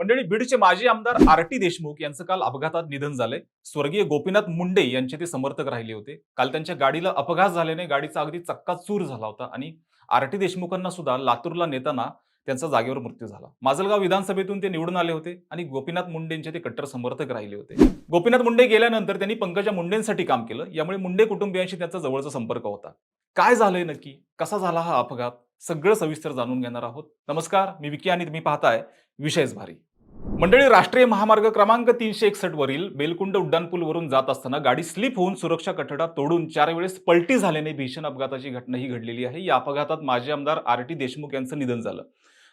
मंडळी बीडचे माजी आमदार आर टी देशमुख यांचं काल अपघातात निधन झालंय. स्वर्गीय गोपीनाथ मुंडे यांचे ते समर्थक राहिले होते. काल त्यांच्या गाडीला अपघात झाल्याने गाडीचा अगदी चक्काचूर झाला होता आणि आर टी देशमुखांना सुद्धा लातूरला नेताना त्यांचा जागेवर मृत्यू झाला. माजलगाव विधानसभेतून ते निवडून आले होते आणि गोपीनाथ मुंडेंचे ते कट्टर समर्थक राहिले होते. गोपीनाथ मुंडे गेल्यानंतर त्यांनी पंकजा मुंडेंसाठी काम केलं. यामुळे मुंडे कुटुंबियांशी त्यांचा जवळचा संपर्क होता. काय झालंय नक्की? कसा झाला हा अपघात? सगळं सविस्तर जाणून घेणार आहोत. नमस्कार मी विकी आणि तुम्ही पाहताय विशेष भारी. मंडळी राष्ट्रीय महामार्ग क्रमांक तीनशे एकसष्ट वरील बेलकुंड उड्डाणपूलवरून जात असताना गाडी स्लिप होऊन सुरक्षा कठडा तोडून चार वेळेस पलटी झाल्याने भीषण अपघाताची घटना ही घडलेली आहे. या अपघातात माजी आमदार आर. टी. देशमुख यांचं निधन झालं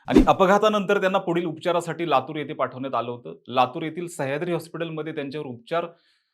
आणि अपघातानंतर त्यांना पुढील उपचारासाठी लातूर येथे पाठवण्यात आलं होतं. लातूर येथील सह्याद्री हॉस्पिटलमध्ये त्यांच्यावर उपचार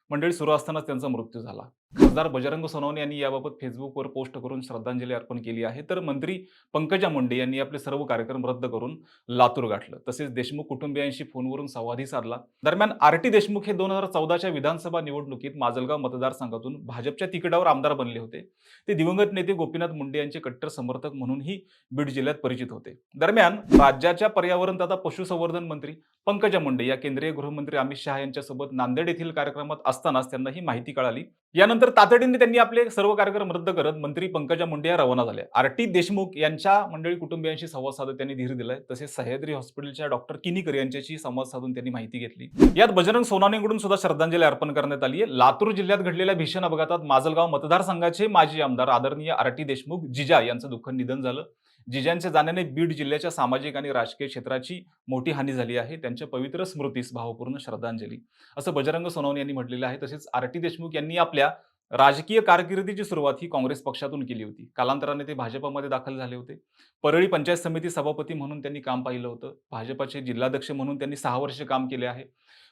मंडळी सुरू असतानाच त्यांचा मृत्यू झाला. खासदार बजरंग सोनवणे यांनी याबाबत फेसबुकवर पोस्ट करून श्रद्धांजली अर्पण केली आहे. तर मंत्री पंकजा मुंडे यांनी आपले सर्व कार्यक्रम रद्द करून लातूर गाठलं. तसेच देशमुख कुटुंबियांशी फोनवरून संवादही साधला. दरम्यान आर टी देशमुख हे दोन हजार चौदाच्या विधानसभा निवडणुकीत माजलगाव मतदारसंघातून भाजपच्या तिकिटावर आमदार बनले होते. ते दिवंगत नेते गोपीनाथ मुंडे यांचे कट्टर समर्थक म्हणूनही बीड जिल्ह्यात परिचित होते. दरम्यान राज्याच्या पर्यावरण तथा पशुसंवर्धन मंत्री पंकजा मुंडे या केंद्रीय गृहमंत्री अमित शहा यांच्यासोबत नांदेड येथील कार्यक्रमात असतानाच त्यांना ही माहिती कळाली. यानंतर तातडीने त्यांनी आपले सर्व कार्यक्रम रद्द करत मंत्री पंकजा मुंडे या रवाना झाल्या. आर. टी. देशमुख यांच्या मंडळी कुटुंबियांशी संवाद साधत त्यांनी धीर दिलाय. तसेच सह्याद्री हॉस्पिटलच्या डॉक्टर किनीकर यांच्याशी संवाद साधून त्यांनी माहिती घेतली. यात बजरंग सोनानेकडून सुद्धा श्रद्धांजली अर्पण करण्यात आली आहे लातूर जिल्ह्यात घडलेल्या भीषण अपघातात माजलगाव मतदारसंघाचे माजी आमदार आदरणीय आर. टी. देशमुख जिजा यांचं दुःख निधन झालं. जिजांच्या जाण्याने बीड जिल्ह्याच्या सामाजिक आणि राजकीय क्षेत्राची मोठी हानी झाली आहे. त्यांच्या पवित्र स्मृतीस भावपूर्ण श्रद्धांजली. असं बजरंग सोनवणे यांनी म्हटलेलं आहे. तसेच आर टी देशमुख यांनी आपल्या राजकीय कारकिर्दीची सुरुवात ही काँग्रेस पक्षातून केली होती. कालांतराने ते भाजपमध्ये दाखल झाले होते. परळी पंचायत समिती सभापती म्हणून त्यांनी काम पाहिलं होतं. भाजपाचे जिल्हाध्यक्ष म्हणून त्यांनी सहा वर्ष काम केले आहे.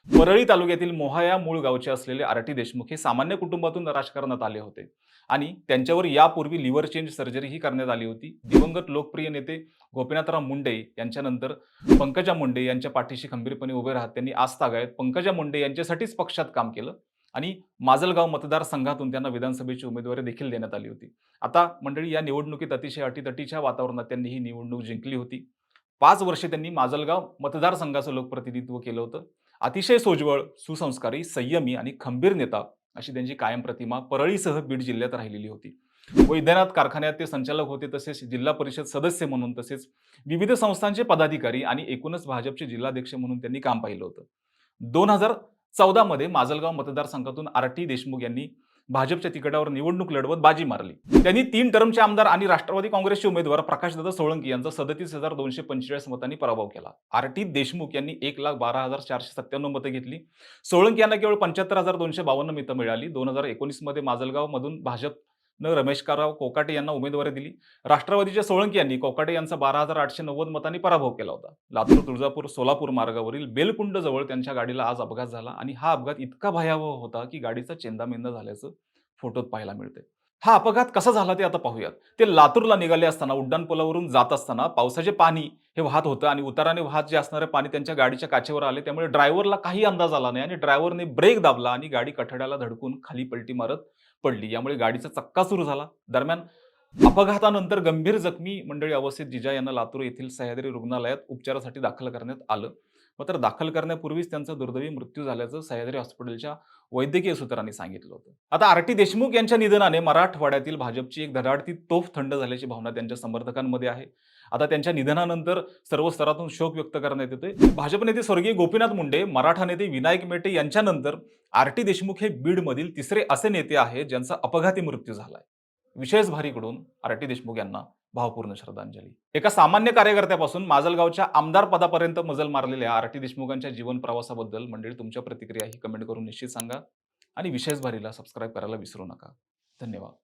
परळी तालुक्यातील मोहा या मूळ गावचे असलेले आरटी देशमुख हे सामान्य कुटुंबातून राजकारणात आले होते. आणि त्यांच्यावर यापूर्वी लिव्हर चेंज सर्जरीही करण्यात आली होती. दिवंगत लोकप्रिय नेते गोपीनाथराव मुंडे यांच्यानंतर पंकजा मुंडे यांच्या पाठीशी खंबीरपणे उभे राहत त्यांनी आजतागायत पंकजा मुंडे यांच्यासाठीच पक्षात काम केलं. आणि माजलगाव मतदारसंघातून त्यांना विधानसभेची उमेदवारी देखील देण्यात आली होती. आता मंडळी या निवडणुकीत अतिशय अटीतटीच्या वातावरणात त्यांनी ही निवडणूक जिंकली होती. पाच वर्षे त्यांनी माजलगाव मतदारसंघाचं लोकप्रतिनिधित्व केलं होतं. अतिशय सोज्वळ सुसंस्कारी संयमी आणि खंबीर नेता अशी त्यांची कायम प्रतिमा परळीसह बीड जिल्ह्यात राहिलेली होती. वैद्यनाथ कारखान्यात ते संचालक होते तसेच जिल्हा परिषद सदस्य म्हणून तसेच विविध संस्थांचे पदाधिकारी आणि एकूणच भाजपचे जिल्हाध्यक्ष म्हणून त्यांनी काम पाहिलं होतं. दोन हजार चौदामध्ये माजलगाव मतदारसंघातून आर टी देशमुख यांनी भाजपच्या तिकिटावर निवडणूक लढवत बाजी मारली. त्यांनी तीन टर्मचे आमदार आणि राष्ट्रवादी काँग्रेसचे उमेदवार प्रकाशदादा सोळंकी यांचा सदतीस हजार दोनशे पंचेचाळीस मतांनी पराभव केला. आर टी देशमुख यांनी एक लाख बारा हजार चारशे सत्त्याण्णव मतं घेतली. सोळंकी यांना केवळ पंच्याहत्तर हजार दोनशे बावन्न मतं मिळाली. दोन हजार एकोणीसमध्ये भाजप न भाजपनं रमेशकाराव कोकाटे यांना उमेदवारी दिली. राष्ट्रवादीच्या सोळंकी यांनी कोकाटे यांचा बारा हजार आठशे नव्वद मतांनी पराभव केला होता. लातूर तुळजापूर सोलापूर मार्गावरील बेलकुंड जवळ त्यांच्या गाडीला आज अपघात झाला आणि हा अपघात इतका भयावह होता की गाडीचा चेंदामेंदा झाल्याचं फोटोत पाहायला मिळते हा अपघात कसा झाला ते आता पाहूयात. ते लातूरला निघाले असताना उड्डाणपुलावरून जात असताना पावसाचे पाणी हे वाहत होतं आणि उताराने वाहत जे असणारे पाणी त्यांच्या गाडीच्या काचेवर आले. त्यामुळे ड्रायव्हरला काही अंदाज आला नाही आणि ड्रायव्हरने ब्रेक दाबला आणि गाडी कठड्याला धडकून खाली पलटी मारत पडली. यामुळे गाडीचा चक्का सुरू झाला. दरम्यान अपघातानंतर गंभीर जखमी मंडळी अवस्थेत जिजा यांना लातूर येथील सह्याद्री रुग्णालयात उपचारासाठी दाखल करण्यात आलं. मात्र दाखल करण्यापूर्वीच त्यांचा दुर्दैवी मृत्यू झाल्याचं सह्याद्री हॉस्पिटलच्या वैद्यकीय सूत्रांनी सांगितलं होतं. आता आर टी देशमुख यांच्या निधनाने मराठवाड्यातील भाजपची एक धडाडती तोफ थंड झाल्याची भावना त्यांच्या समर्थकांमध्ये आहे. आता त्यांच्या निधनानंतर सर्व स्तरातून शोक व्यक्त करण्यात येतोय. भाजप नेते स्वर्गीय गोपीनाथ मुंडे मराठा नेते विनायक मेटे यांच्यानंतर आर टी देशमुख हे बीडमधील तिसरे असे नेते आहेत ज्यांचा अपघाती मृत्यू झालाय. विशेष भारीकडून आर टी देशमुख यांना भावपूर्ण श्रद्धांजली. एका सामान्य कार्यकर्त्यापासून माजलगावच्या आमदार पदापर्यंत मजल मारलेल्या आर टी देशमुखांच्या जीवन प्रवासाबद्दल मंडळी तुमच्या प्रतिक्रिया ही कमेंट करून निश्चित सांगा आणि विशेष भारीला सबस्क्राईब करायला विसरू नका. धन्यवाद.